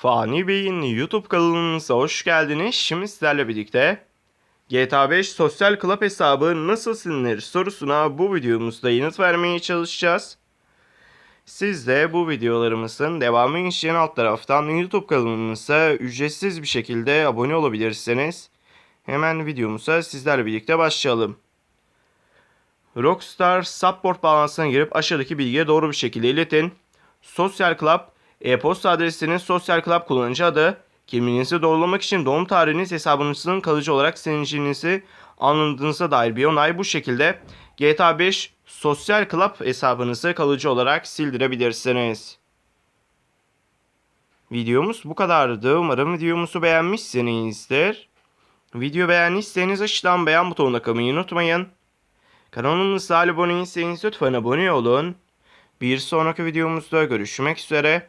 Fani Bey'in YouTube kanalımıza hoş geldiniz. Şimdi sizlerle birlikte GTA 5 sosyal club hesabı nasıl silinir sorusuna bu videomuzda yanıt vermeye çalışacağız. Siz de bu videolarımızın devamı için alt taraftan YouTube kanalımıza ücretsiz bir şekilde abone olabilirsiniz. Hemen videomuza sizlerle birlikte başlayalım. Rockstar Support bağlantısına girip aşağıdaki bilgiye doğru bir şekilde iletin. Sosyal Club e-posta adresiniz, Sosyal Club kullanıcı adı, kimliğinizi doğrulamak için doğum tarihiniz hesabınızın kalıcı olarak silineceğinizi anladığınıza dair bir onay bu şekilde GTA 5 Sosyal Club hesabınızı kalıcı olarak sildirebilirsiniz. Videomuz bu kadardı. Umarım videomuzu beğenmişsinizdir. Video beğendiyseniz aşağıdan beğen butonuna kalmayı unutmayın. Kanalımıza abone değilseniz lütfen abone olun. Bir sonraki videomuzda görüşmek üzere.